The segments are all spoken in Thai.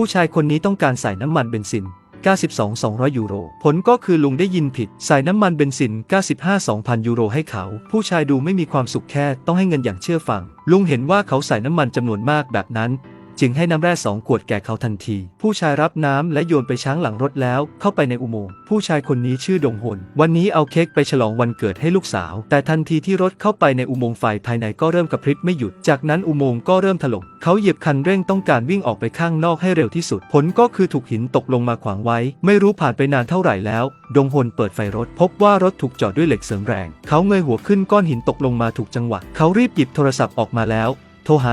ผู้ชายคนนี้ต้องการใส่น้ำมันเบนซิน 92 200 ยูโร ผลก็คือลุงได้ยินผิด ใส่น้ำมันเบนซิน 95 2,000 ยูโรให้เขา ผู้ชายดูไม่มีความสุขแค่ ต้องให้เงินอย่างเชื่อฟัง ลุงเห็นว่าเขาใส่น้ำมันจำนวนมากแบบนั้น จึงให้น้ำแร่สองขวดแก่เขาทันที ผู้ชายรับน้ำและโยนไปช้างหลังรถแล้วเข้าไปในอุโมงค์ผู้ชายคนนี้ชื่อดงหน วันนี้เอาเค้กไปฉลองวันเกิดให้ลูกสาว แต่ทันทีที่รถเข้าไปในอุโมงค์ไฟภายในก็เริ่มกระพริบไม่หยุด จากนั้นอุโมงค์ก็เริ่มถล่มเขาเหยียบคันเร่งต้องการวิ่งออกไปข้างนอกให้เร็วที่สุด ผลก็คือถูกหินตกลงมาขวางไว้ ไม่รู้ผ่านไปนานเท่าไหร่แล้ว ดงหนเปิดไฟรถ พบว่ารถถูกจอดด้วยเหล็กเสริมแรง เขาเงยหัวขึ้นก้อนหินตกลงมาถูกจังหวะ เขารีบหยิบโทรศัพท์ออกมาแล้ว โทรหา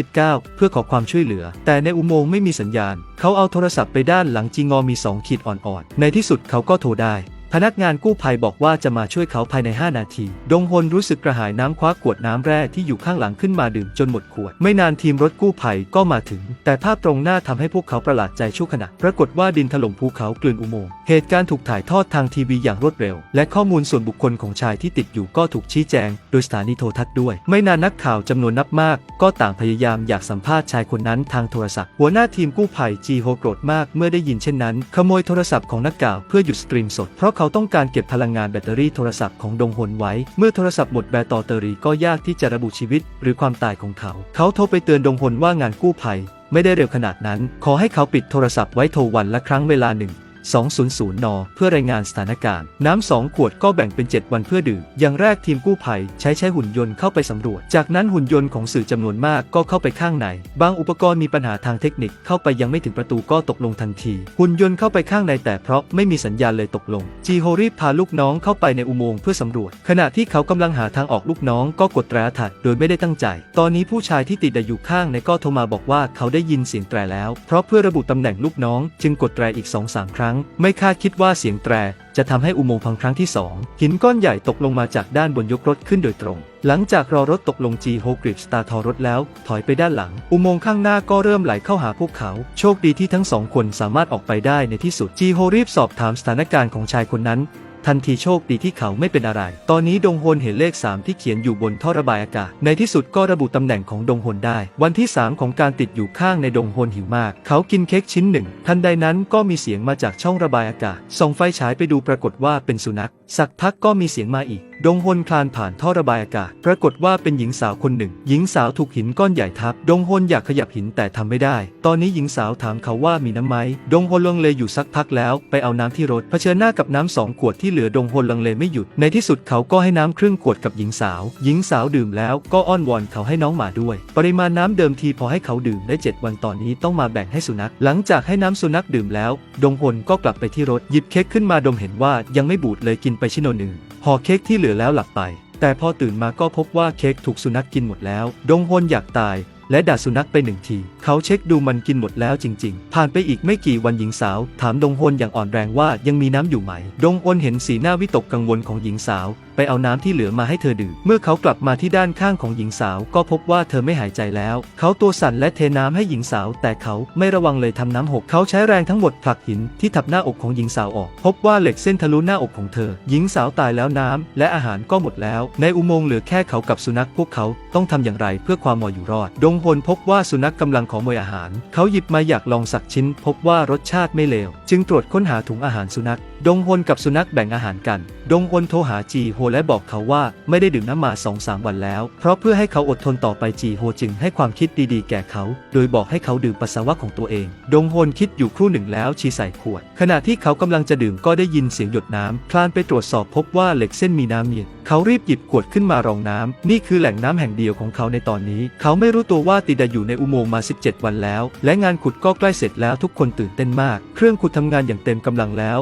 119 เพื่อขอความช่วยเหลือ แต่ในอุโมงค์ไม่มีสัญญาณ เขาเอาโทรศัพท์ไปด้านหลังจีงอมี 2 ขีดอ่อนๆ ในที่สุดเขาก็โทรได้ พนักงานกู้ภัยบอกว่าจะมาช่วยเขาภายใน 5 นาที ดงฮนรู้สึกกระหายน้ำคว้าขวดน้ำแร่ที่อยู่ข้างหลังขึ้นมาดื่มจนหมดขวด ไม่นานทีมรถกู้ภัยก็มาถึง แต่ภาพตรงหน้าทำให้พวกเขาประหลาดใจชั่วขณะ ปรากฏว่าดินถล่มภูเขากลืนอุโมงค์ เหตุการณ์ถูกถ่ายทอดทางทีวีอย่างรวดเร็ว และข้อมูลส่วนบุคคลของชายที่ติดอยู่ก็ถูกชี้แจง โดยสถานีโทรทัศน์ด้วย ไม่นานนักข่าวจำนวนนับมาก ก็ต่างพยายามอยากสัมภาษณ์ชายคนนั้นทางโทรศัพท์ หัวหน้าทีมกู้ภัยจีโฮโกรธมากเมื่อได้ยินเช่นนั้น ขโมยโทรศัพท์ของนักข่าวเพื่อหยุดสตรีมสดเพราะเขาาต้องการเก็บพลังงานแบตเตอรี่โทรศัพท์ของดงหนไว้ เมื่อโทรศัพท์หมดแบตเตอรี่ก็ยากที่จะระบุชีวิต หรือความตายของเขา เขาโทรไปเตือนดงหนว่างานกู้ภัย ไม่ได้เร็วขนาดนั้น ขอให้เขาปิดโทรศัพท์ไว้โทรวันละครั้งเวลาหนึ่ง 200 น เพื่อรายงานสถานการณ์ น้ำสองขวดก็แบ่งเป็น 7 วันเพื่อดื่ม อย่างแรกทีมกู้ภัยใช้ใช้หุ่นยนต์เข้าไปสำรวจ จากนั้นหุ่นยนต์ของสื่อจำนวนมากก็เข้าไปข้างใน บางอุปกรณ์มีปัญหาทางเทคนิคเข้าไปยังไม่ถึงประตูก็ตกลงทันที หุ่นยนต์เข้าไปข้างในแต่เพราะไม่มีสัญญาณเลยตกลง จีโฮรีบพาลูกน้องเข้าไปในอุโมงค์เพื่อสำรวจ ขณะที่เขากำลังหาทางออกลูกน้องก็กดแตรถัด โดยไม่ได้ตั้งใจ ตอนนี้ผู้ชายที่ติดอยู่ข้างในก็โทรมาบอกว่าเขาได้ยินเสียงแตรแล้ว เพราะเพื่อระบุตำแหน่งลูกน้อง จึงกดแตรอีก2-3ครั้งไม่คาดคิดว่าเสียงแตร จะทำให้อุโมงค์พังครั้งที่ 2 หินก้อนใหญ่ตกลงมาจากด้านบนยกรถขึ้นโดยตรง หลังจากรอรถตกลงจีโฮกริปสตาร์ทอรถแล้ว ถอยไปด้านหลัง อุโมงค์ข้างหน้าก็เริ่มไหลเข้าหาพวกเขา โชคดีที่ทั้งสองคนสามารถออกไปได้ในที่สุดจีโฮรีบสอบถามสถานการณ์ของชายคนนั้น ทันทีโชคดีที่เขาไม่เป็นอะไร ตอนนี้ดงฮนเห็นเลข 3 ที่เขียนอยู่บนท่อระบายอากาศ ในที่สุดก็ระบุตำแหน่งของดงฮนได้ วันที่ 3 ของการติดอยู่ข้างในดงฮนหิวมาก เขากินเค้กชิ้นหนึ่ง ทันใดนั้นก็มีเสียงมาจากช่องระบายอากาศ ส่องไฟฉายไปดูปรากฏว่าเป็นสุนัข สักพักก็มีเสียงมาอีก ดงฮนคลานผ่านท่อระบายอากาศ ปรากฏว่าเป็นหญิงสาวคนหนึ่ง หญิงสาวถูกหินก้อนใหญ่ทับ ดงฮนอยากขยับหินแต่ทำไม่ได้ ตอนนี้หญิงสาวถามเขาว่ามีน้ำไหม ดงฮนลังเลอยู่สักพักแล้ว ไปเอาน้ำที่รถ เผชิญหน้ากับน้ำสองขวดที่เหลือดงฮนลังเลไม่หยุด ในที่สุดเขาก็ให้น้ำครึ่งขวดกับหญิงสาว หญิงสาวดื่มแล้วก็อ้อนวอนเขาให้น้องหมาด้วย ปริมาณน้ำเดิมทีพอให้เขาดื่มได้ 7 วันตอนนี้ต้องมาแบ่งให้สุนัข หลังจากให้น้ำสุนัขดื่มแล้ว ดงฮนก็กลับไปที่รถหยิบเค้กขึ้นมาดมเห็นว่ายังไม่บูดเลยกินไปชิ้นหนึ่งห่อเค้กที่เหลือแล้วหลับไปแต่พอตื่นมาก็พบว่าเค้กถูกสุนัขกินหมดแล้ว ดงฮนอยากตาย และด่าสุนัขไปหนึ่งที เขาเช็คดูมันกินหมดแล้วจริง ๆ ผ่านไปอีกไม่กี่วันหญิงสาว ถามดงฮนอย่างอ่อนแรงว่ายังมีน้ำอยู่ไหม ดงฮนเห็นสีหน้าวิตกกังวลของหญิงสาว ไปเอาน้ำที่เหลือมาให้เธอดื่ม เมื่อเขากลับมาที่ด้านข้างของหญิงสาวก็พบว่าเธอไม่หายใจแล้ว เขาตัวสั่นและเทน้ำให้หญิงสาว แต่เขาไม่ระวังเลยทำน้ำหก เขาใช้แรงทั้งหมดผลักหินที่ทับหน้าอกของหญิงสาวออก พบว่าเหล็กเส้นทะลุหน้าอกของเธอ หญิงสาวตายแล้วน้ำและอาหารก็หมดแล้ว ในอุโมงค์เหลือแค่เขากับสุนัขพวกเขาต้องทำอย่างไรเพื่อความมออยู่รอด ดงฮนพบว่าสุนัขกำลังขอมวยอาหาร เขาหยิบมาอยากลองสักชิ้น พบว่ารสชาติไม่เลว จึงตรวจค้นหาถุงอาหารสุนัขดงฮนกับสุนัขแบ่งอาหารกัน ดงฮนโทรหาจีโฮและบอกเขาว่าไม่ได้ดื่มน้ำมา2องสาวันแล้ว เพราะเพื่อให้เขาอดทนต่อไปจีโฮจึงให้ความคิดดีๆ แก่เขา โดยบอกให้เขาดื่มปัสสาวะของตัวเอง ดงฮนคิดอยู่ครู่หนึ่งแล้วชี้ใส่ขวด ขณะที่เขากำลังจะดื่มก็ได้ยินเสียงหยดน้ำคลานไปตรวจสอบพบว่าเหล็กเส้นมีน้ำเย็นเขารีบหยิบขวดขึ้นมารองน้ำนี่คือแหล่งน้ำแห่งเดียวของเขาในตอนนี้ เขาไม่รู้ตัวว่าติดอยู่ในอุโมงค์มา 17 วันแล้ว และงานขุดก็ใกล้เสร็จแล้วทุกคนตื่นเต้นมาก เครื่องขุดทำงานอย่างเต็มกำลังแล้ว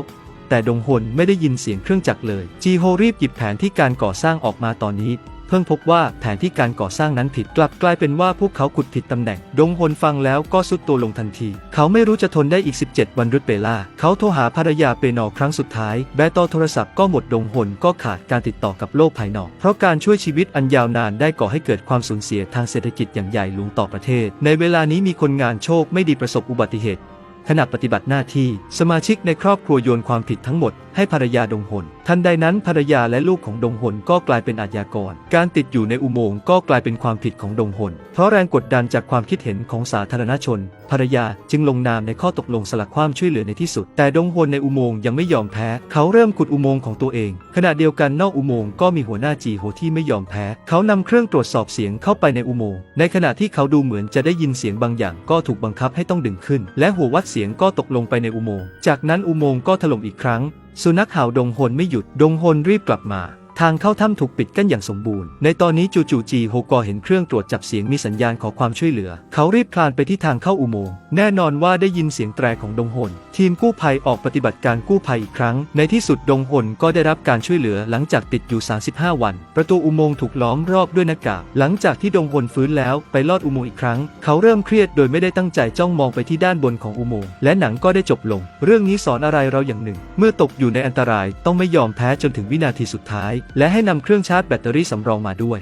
แต่ดงฮนไม่ได้ยินเสียงเครื่องจักรเลย จีโฮรีบหยิบแผนที่การก่อสร้างออกมาตอนนี้ เพิ่งพบว่าแผนที่การก่อสร้างนั้นผิดกลับกลายเป็นว่าพวกเขาขุดผิดตำแหน่ง ดงฮนฟังแล้วก็สุดตัวลงทันที เขาไม่รู้จะทนได้อีก 17 วันรุดเปล่า เขาโทรหาภรรยาเปนอครั้งสุดท้าย แบตเตอโทรศัพท์ก็หมดดงฮนก็ขาดการติดต่อกับโลกภายนอก เพราะการช่วยชีวิตอันยาวนานได้ก่อให้เกิดความสูญเสียทางเศรษฐกิจอย่างใหญ่หลวงต่อประเทศ ในเวลานี้มีคนงานโชคไม่ดีประสบอุบัติเหตุ ขณะปฏิบัติหน้าที่สมาชิกในครอบครัวโยนความผิดทั้งหมดให้ภรรยาดงหนทันใดนั้นภรรยาและลูกของดงหนก็กลายเป็นอาชญากร การติดอยู่ในอุโมงค์ก็กลายเป็นความผิดของดงหนเพราะแรงกดดันจากความคิดเห็นของสาธารณชน ภรรยาจึงลงนามในข้อตกลงสลักความช่วยเหลือในที่สุด แต่ดงหนในอุโมงค์ยังไม่ยอมแพ้ เขาเริ่มขุดอุโมงค์ของตัวเอง ขณะเดียวกันนอกอุโมงค์ก็มีหัวหน้าจีโฮที่ไม่ยอมแพ้ เขานำเครื่องตรวจสอบเสียงเข้าไปในอุโมงค์ในขณะที่เขาดูเหมือนจะได้ยินเสียงบางอย่างก็ถูกบังคับให้ต้องดึงขึ้น และหัววัดเสียงก็ตกลงไปในอุโมงค์จากนั้นอุโมงค์ก็ถล่มอีกครั้งสุนัขเห่าดงฮนไม่หยุด ดงฮนรีบกลับมา ทางเข้าถ้ำถูกปิดกั้นอย่างสมบูรณ์ ในตอนนี้จู่ๆจีโฮกอเห็นเครื่องตรวจจับเสียงมีสัญญาณขอความช่วยเหลือ เขารีบคลานไปที่ทางเข้าอุโมงค์แน่นอนว่าได้ยินเสียงแตรของดงหน ทีมกู้ภัยออกปฏิบัติการกู้ภัยอีกครั้ง ในที่สุดดงหนก็ได้รับการช่วยเหลือหลังจากติดอยู่ 35 วัน ประตูอุโมงค์ถูกล้อมรอบด้วยหน้ากากหลังจากที่ดงหนฟื้นแล้วไปลอดอุโมงค์อีกครั้ง เขาเริ่มเครียดโดยไม่ได้ตั้งใจจ้องมองไปที่ด้านบนของอุโมงค์และหนังก็ได้จบลง เรื่องนี้สอนอะไรเราอย่างหนึ่ง เมื่อตกอยู่ในอันตรายต้องไม่ยอมแพ้จนถึงวินาทีสุดท้ายและให้นำเครื่องชาร์จแบตเตอรี่สำรองมาด้วย